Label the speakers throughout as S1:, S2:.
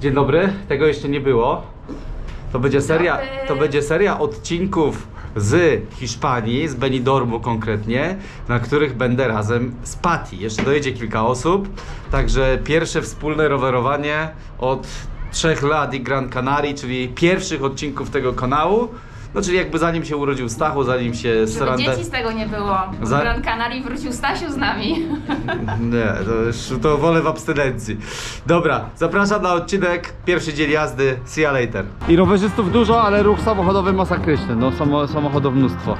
S1: Dzień dobry, tego jeszcze nie było. To będzie seria, to będzie seria odcinków z Hiszpanii, z Benidormu konkretnie, na których będę razem z Patty. Jeszcze dojedzie kilka osób, także pierwsze wspólne rowerowanie od trzech lat i Gran Canaria, czyli pierwszych odcinków tego kanału. No czyli jakby zanim się urodził Stachu, zanim się
S2: Żeby
S1: Sarande...
S2: dzieci z tego nie było.
S1: Za-
S2: Za... Gran Canaria wrócił Stasiu z nami.
S1: Nie, to już to wolę w abstynencji. Dobra, zapraszam na odcinek, pierwszy dzień jazdy, see you later. I rowerzystów dużo, ale ruch samochodowy masakryczny, no samo, samochodów mnóstwo.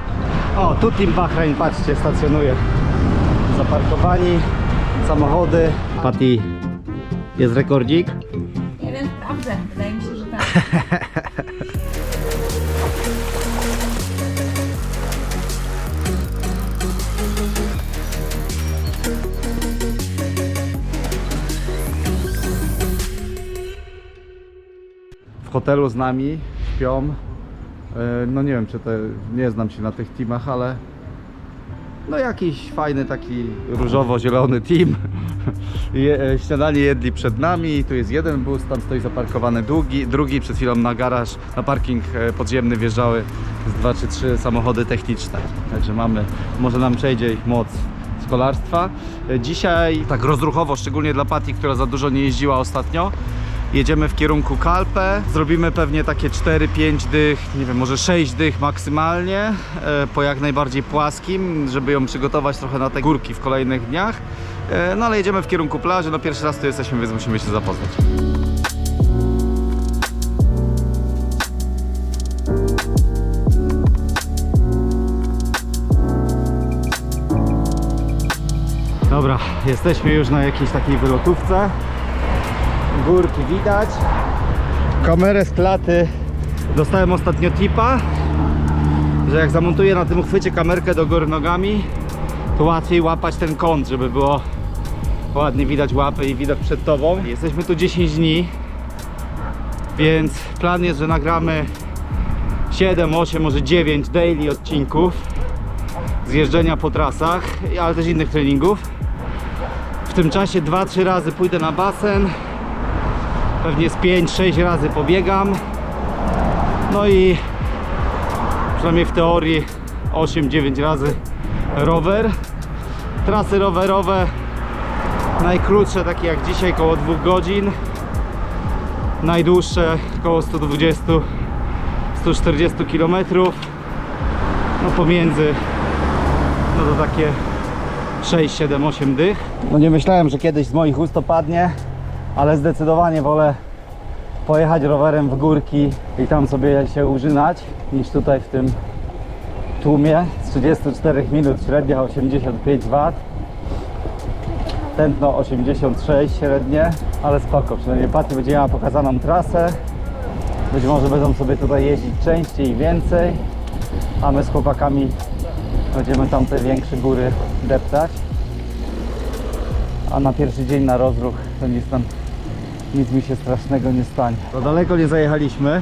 S1: O, tu Team Bahrain, patrzcie, stacjonuje. Zaparkowani, samochody. Patty, jest rekordzik?
S2: Nie wiem, sprawdzę. Wydaje mi się, że tak.
S1: hotelu z nami śpią. E, No nie wiem, czy to nie znam się na tych teamach, ale no jakiś fajny taki różowo-zielony team. Je, e, śniadanie jedli przed nami, tu jest jeden bus, tam stoi zaparkowany drugi, drugi przed chwilą na garaż, na parking e, podziemny wjeżdżały z dwa czy trzy samochody techniczne. Także mamy, może nam przejdzie ich moc kolarstwa. Dzisiaj tak rozruchowo, szczególnie dla Pati, która za dużo nie jeździła ostatnio, Jedziemy w kierunku Kalpę. Zrobimy pewnie takie 4-5 dych, nie wiem, może 6 dych maksymalnie, e, po jak najbardziej płaskim, żeby ją przygotować trochę na te górki w kolejnych dniach. E, No ale jedziemy w kierunku plaży, no pierwszy raz tu jesteśmy, więc musimy się zapoznać. Dobra, jesteśmy już na jakiejś takiej wylotówce. Górki widać. Kamerę z klaty dostałem ostatnio tipa, że jak zamontuję na tym uchwycie kamerkę do góry nogami, to łatwiej łapać ten kąt, żeby było ładnie widać łapy i widok przed tobą. Jesteśmy tu 10 dni, więc plan jest, że nagramy 7, 8, może 9 daily odcinków zjeżdżenia po trasach, ale też innych treningów. W tym czasie 2-3 razy pójdę na basen, pewnie z 5-6 razy pobiegam. No i przynajmniej w teorii 8-9 razy rower. Trasy rowerowe najkrótsze takie jak dzisiaj koło 2 godzin. Najdłuższe około 120 140 km. No pomiędzy no to takie 6, 7, 8 dych. No nie myślałem, że kiedyś z moich ust to padnie, ale zdecydowanie wolę pojechać rowerem w górki i tam sobie się użynać, niż tutaj w tym tłumie z 34 minut średnia 85 W. Tętno 86 średnie, ale spoko, przynajmniej Paty będzie miała pokazaną trasę. Być może będą sobie tutaj jeździć częściej i więcej, a my z chłopakami będziemy tam te większe góry deptać. A na pierwszy dzień na rozruch to nic tam nic mi się strasznego nie stanie. To daleko nie zajechaliśmy.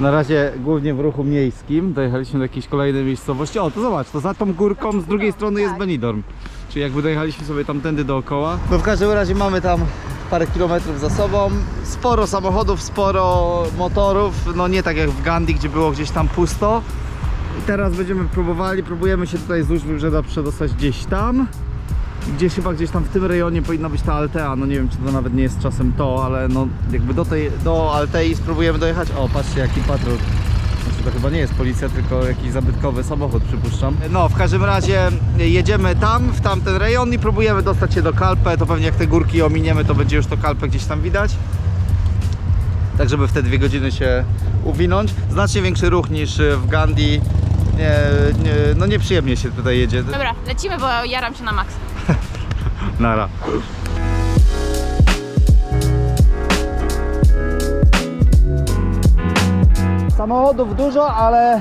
S1: Na razie głównie w ruchu miejskim. Dojechaliśmy do jakiejś kolejnej miejscowości. O, to zobacz, to za tą górką z drugiej strony jest Benidorm. Czyli jakby dojechaliśmy sobie tamtędy dookoła. No w każdym razie mamy tam parę kilometrów za sobą. Sporo samochodów, sporo motorów. No nie tak jak w Gandhi, gdzie było gdzieś tam pusto. I teraz będziemy próbowali, próbujemy się tutaj z Użbrzeda przedostać gdzieś tam. Gdzieś chyba gdzieś tam w tym rejonie powinna być ta Altea, no nie wiem czy to nawet nie jest czasem to, ale no jakby do tej, do Altei spróbujemy dojechać. O, patrzcie jaki patrol. Znaczy to chyba nie jest policja, tylko jakiś zabytkowy samochód przypuszczam. No w każdym razie jedziemy tam, w tamten rejon i próbujemy dostać się do Kalpę, to pewnie jak te górki ominiemy, to będzie już to Kalpę gdzieś tam widać. Tak żeby w te dwie godziny się uwinąć. Znacznie większy ruch niż w Gandhi. Nie, nie, no nieprzyjemnie się tutaj jedzie.
S2: Dobra, lecimy, bo jaram się na maks.
S1: Nara. Samochodów dużo, ale e,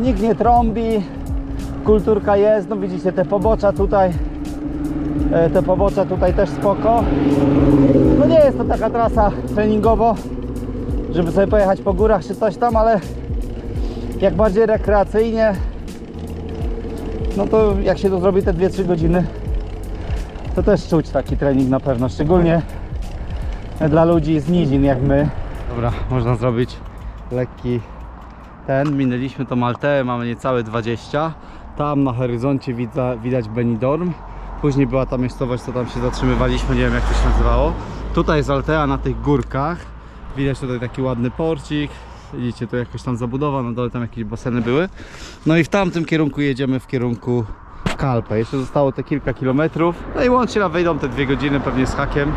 S1: nikt nie trąbi. Kulturka jest, no widzicie te pobocza tutaj. E, te pobocza tutaj też spoko. No nie jest to taka trasa treningowo, żeby sobie pojechać po górach czy coś tam, ale jak bardziej rekreacyjnie, no to jak się to zrobi te 2-3 godziny, to też czuć taki trening na pewno. Szczególnie dla ludzi z nizin jak my. Dobra, można zrobić lekki ten. Minęliśmy tą Malteę, mamy niecałe 20. Tam na horyzoncie widza, widać Benidorm. Później była ta miejscowość, co tam się zatrzymywaliśmy, nie wiem jak to się nazywało. Tutaj jest Altea na tych górkach. Widać tutaj taki ładny porcik. Widzicie, tu jakaś tam zabudowa, na dole tam jakieś baseny były. No i w tamtym kierunku jedziemy w kierunku Kalpę. Jeszcze zostało te kilka kilometrów. No i łącznie wejdą te dwie godziny pewnie z hakiem.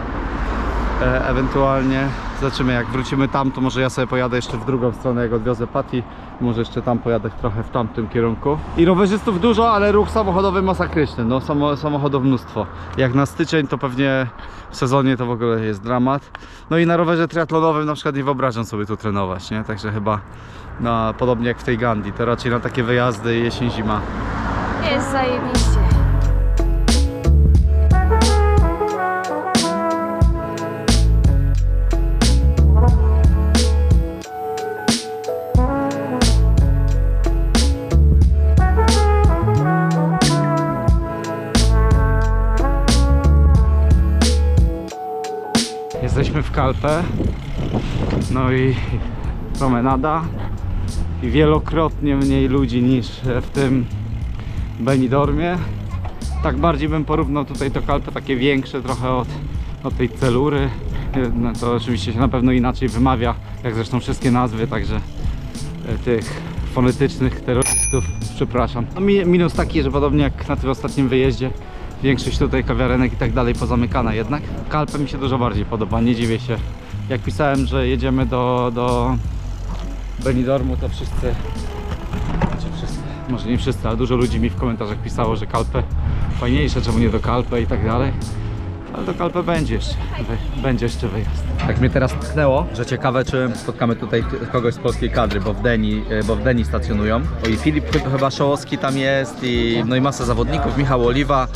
S1: E, ewentualnie zobaczymy jak wrócimy tam, to może ja sobie pojadę jeszcze w drugą stronę, jak odwiozę Pati. Może jeszcze tam pojadę trochę w tamtym kierunku. I rowerzystów dużo, ale ruch samochodowy masakryczny. No samo, samochodów mnóstwo. Jak na styczeń to pewnie w sezonie to w ogóle jest dramat. No i na rowerze triatlonowym na przykład nie wyobrażam sobie tu trenować, nie? Także chyba na, podobnie jak w tej Gandhi, to raczej na takie wyjazdy jesień-zima.
S2: Jest zajebiście.
S1: Jesteśmy w Kalpę. No i promenada. I wielokrotnie mniej ludzi niż w tym Benidormie. Tak bardziej bym porównał tutaj to Kalpę takie większe trochę od, od tej celury. No to oczywiście się na pewno inaczej wymawia, jak zresztą wszystkie nazwy, także e, tych fonetycznych terrorystów, przepraszam. No mi- minus taki, że podobnie jak na tym ostatnim wyjeździe, większość tutaj kawiarenek i tak dalej pozamykana jednak. Kalpę mi się dużo bardziej podoba, nie dziwię się. Jak pisałem, że jedziemy do, do Benidormu, to wszyscy, znaczy wszyscy, może nie wszyscy, ale dużo ludzi mi w komentarzach pisało, że Kalpę fajniejsze, czemu nie do Kalpę i tak dalej. Ale do Kalpę będzie jeszcze, będzie jeszcze wyjazd. Tak mnie teraz tknęło, że ciekawe czy spotkamy tutaj kogoś z polskiej kadry, bo w Deni, e, bo w Deni stacjonują. O, I Filip chy- chyba Szołowski tam jest i no i masa zawodników, Michał Oliwa.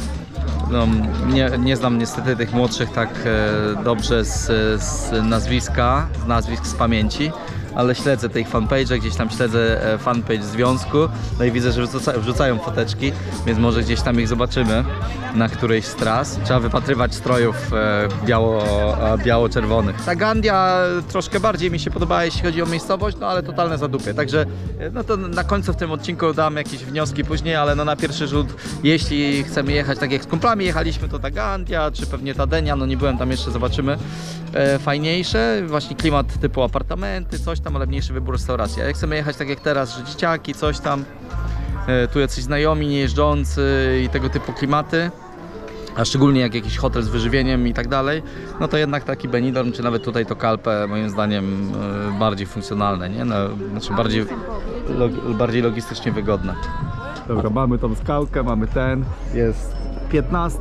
S1: No, nie, nie znam niestety tych młodszych tak e, dobrze z, z nazwiska, z nazwisk z pamięci, ale śledzę tych fanpage, gdzieś tam śledzę e, fanpage związku, no i widzę, że wrzuca, wrzucają foteczki, więc może gdzieś tam ich zobaczymy na którejś z tras. Trzeba wypatrywać strojów e, biało, biało-czerwonych. Ta Gandia troszkę bardziej mi się podoba, jeśli chodzi o miejscowość, no ale totalne zadupie. Także e, no to na końcu w tym odcinku dam jakieś wnioski później, ale no na pierwszy rzut, jeśli chcemy jechać tak jak z kumplami jechaliśmy, to ta Gandia, czy pewnie ta Denia, no nie byłem tam jeszcze, zobaczymy. E, fajniejsze, właśnie klimat typu apartamenty, coś tam, ale mniejszy wybór restauracji. A jak chcemy jechać tak jak teraz, że dzieciaki, coś tam, e, tu jacyś znajomi, niejeżdżący i tego typu klimaty, a szczególnie jak jakiś hotel z wyżywieniem i tak dalej, no to jednak taki Benidorm, czy nawet tutaj to Kalpę, moim zdaniem e, bardziej funkcjonalne, nie? No, znaczy bardziej, log, bardziej logistycznie wygodne. Dobra, mamy tą skałkę, mamy ten, jest 15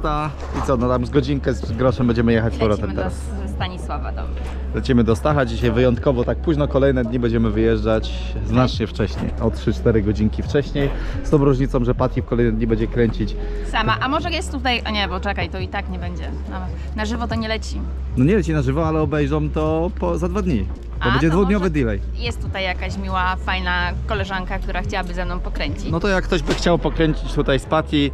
S1: i co, no tam z godzinkę z groszem będziemy jechać z powrotem
S2: Lecimy do
S1: teraz.
S2: Stanisława do
S1: Lecimy do Stacha, dzisiaj wyjątkowo tak późno, kolejne dni będziemy wyjeżdżać znacznie wcześniej, o 3-4 godzinki wcześniej, z tą różnicą, że Pati w kolejne dni będzie kręcić
S2: Sama, a może jest tutaj, a nie, bo czekaj, to i tak nie będzie. Na, na żywo to nie leci.
S1: No nie leci na żywo, ale obejrzą to po, za dwa dni. To
S2: A,
S1: będzie
S2: to
S1: dwudniowy
S2: może-
S1: delay.
S2: Jest tutaj jakaś miła, fajna koleżanka, która chciałaby ze mną pokręcić.
S1: No to jak ktoś by chciał pokręcić tutaj z Pati,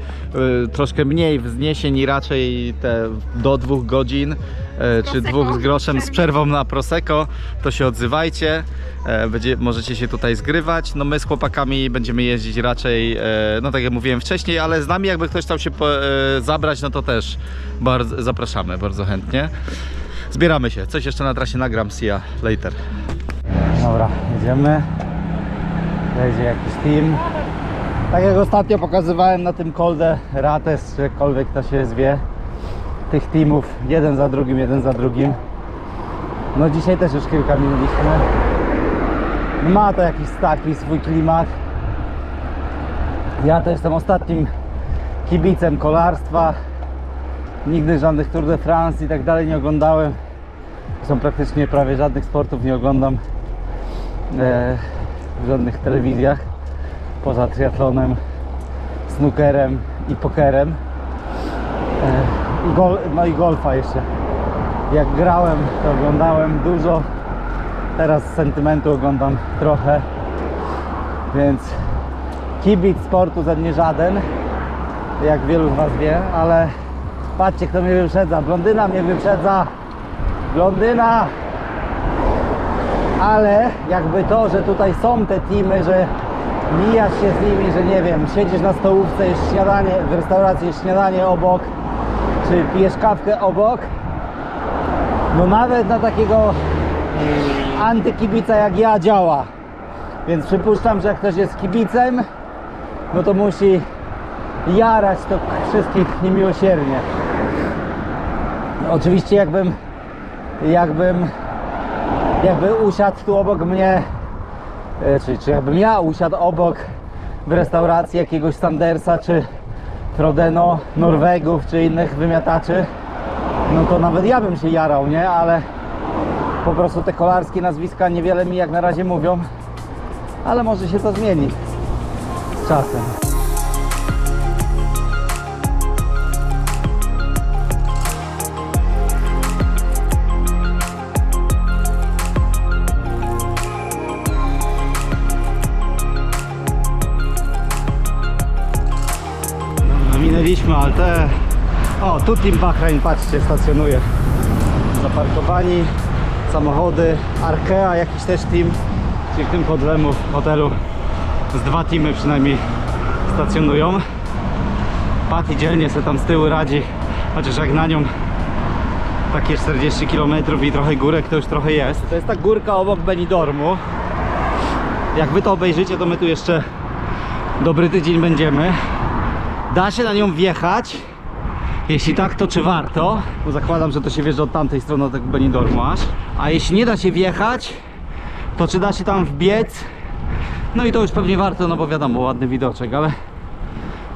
S1: y, troszkę mniej wzniesień i raczej te do dwóch godzin, czy
S2: Prosecco.
S1: dwóch z groszem z przerwą na Prosecco, to się odzywajcie. E, Będzie, możecie się tutaj zgrywać. No my z chłopakami będziemy jeździć raczej, e, no tak jak mówiłem wcześniej, ale z nami jakby ktoś chciał się po, e, zabrać, no to też bardzo zapraszamy, bardzo chętnie. Zbieramy się. Coś jeszcze na trasie nagram. See ya later. Dobra, jedziemy. Jedzie jakiś team. Tak jak ostatnio pokazywałem na tym Kolde Rates, czy jakkolwiek to się zwie, tych teamów jeden za drugim, jeden za drugim. No dzisiaj też już kilka minęliśmy. Ma to jakiś taki swój klimat. Ja to jestem ostatnim kibicem kolarstwa. Nigdy żadnych Tour de France i tak dalej nie oglądałem. Są praktycznie prawie żadnych sportów nie oglądam e, w żadnych telewizjach poza triatlonem, snookerem i pokerem. E, gol, no i golfa jeszcze. Jak grałem, to oglądałem dużo. Teraz z sentymentu oglądam trochę. Więc kibic sportu ze mnie żaden, jak wielu z Was wie, ale patrzcie kto mnie wyprzedza. Blondyna mnie wyprzedza. Blondyna! Ale jakby to, że tutaj są te teamy, że mijasz się z nimi, że nie wiem, siedzisz na stołówce, jest śniadanie, w restauracji jest śniadanie obok, czy pijesz kawkę obok, no nawet na takiego antykibica jak ja działa. Więc przypuszczam, że jak ktoś jest kibicem, no to musi jarać to wszystkich niemiłosiernie. Oczywiście jakbym jakbym jakby usiadł tu obok mnie e, czy, czy jakbym ja usiadł obok w restauracji jakiegoś Sandersa czy Frodeno, Norwegów czy innych wymiataczy no to nawet ja bym się jarał, nie? Ale po prostu te kolarskie nazwiska niewiele mi jak na razie mówią ale może się to zmieni z czasem. No, Minęliśmy Altę. O, tu Team Bahrain, patrzcie, stacjonuje. Zaparkowani samochody. Arkea, jakiś też team. Czyli w tym hotelu, hotelu z dwa teamy przynajmniej stacjonują. Patty dzielnie sobie tam z tyłu radzi, chociaż jak na nią takie 40 km i trochę górek to już trochę jest. To jest ta górka obok Benidormu. Jak wy to obejrzycie, to my tu jeszcze dobry tydzień będziemy. Da się na nią wjechać. Jeśli tak, to czy warto? Bo zakładam, że to się wjeżdża od tamtej strony od tego Benidormu aż. A jeśli nie da się wjechać, to czy da się tam wbiec? No i to już pewnie warto, no bo wiadomo, ładny widoczek, ale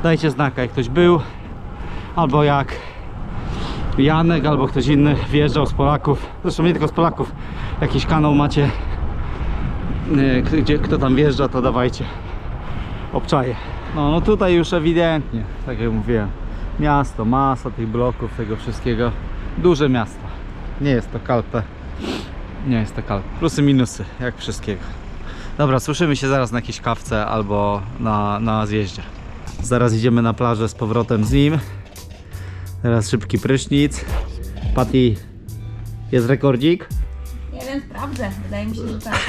S1: dajcie znaka, jak ktoś był, albo jak Janek, albo ktoś inny wjeżdżał z Polaków, zresztą nie tylko z Polaków, jakiś kanał macie, k- gdzie kto tam wjeżdża, to dawajcie obczaje. No, no tutaj już ewidentnie, tak jak mówiłem, miasto, masa tych bloków, tego wszystkiego, duże miasto, nie jest to Kalpe. Nie jest to kalp. Plusy, minusy, jak wszystkiego. Dobra, słyszymy się zaraz na jakiejś kawce albo na, na zjeździe. Zaraz idziemy na plażę z powrotem z nim. Teraz szybki prysznic. Patty, jest rekordzik?
S2: Wiem, sprawdzę. Wydaje mi się, że tak.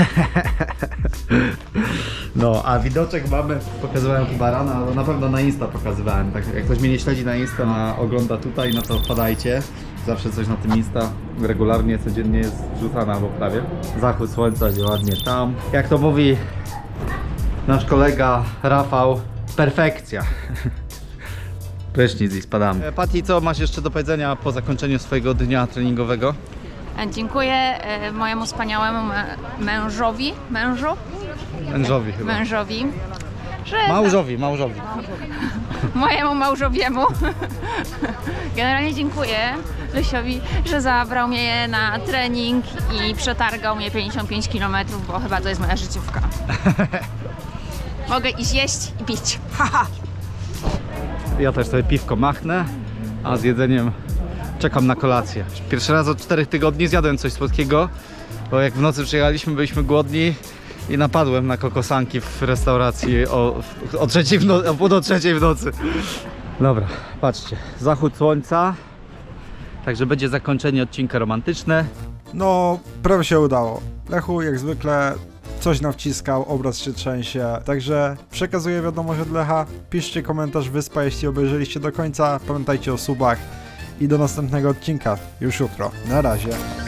S1: No, a widoczek mamy, pokazywałem chyba rano, ale na pewno na Insta pokazywałem. Tak, jak ktoś mnie nie śledzi na Insta, a ogląda tutaj, no to wpadajcie. Zawsze coś na tym Insta regularnie, codziennie jest wrzucane albo prawie. Zachód słońca gdzie ładnie tam. Jak to mówi nasz kolega Rafał, perfekcja. Prysznic i spadamy. E, Pati, co masz jeszcze do powiedzenia po zakończeniu swojego dnia treningowego?
S2: E, Dziękuję e, mojemu wspaniałemu mę- mężowi, mężu,
S1: Mężowi chyba.
S2: mężowi, że
S1: Małżowi, małżowi.
S2: mojemu małżowiemu. Generalnie dziękuję Lesiowi, że zabrał mnie na trening i przetargał mnie 55 km, bo chyba to jest moja życiówka. Mogę iść jeść i pić.
S1: Ja też sobie piwko machnę, a z jedzeniem czekam na kolację. Pierwszy raz od 4 tygodni zjadłem coś słodkiego, bo jak w nocy przyjechaliśmy, byliśmy głodni i napadłem na kokosanki w restauracji o, o, trzeciej w no, o do trzeciej w nocy. Dobra, patrzcie, zachód słońca, także będzie zakończenie odcinka romantyczne.
S3: No, prawie się udało. Lechu, jak zwykle, coś nawciskał, obraz się trzęsie, także przekazuję wiadomość od Lecha. Piszcie komentarz Wyspa, jeśli obejrzeliście do końca. Pamiętajcie o subach i do następnego odcinka już jutro. Na razie.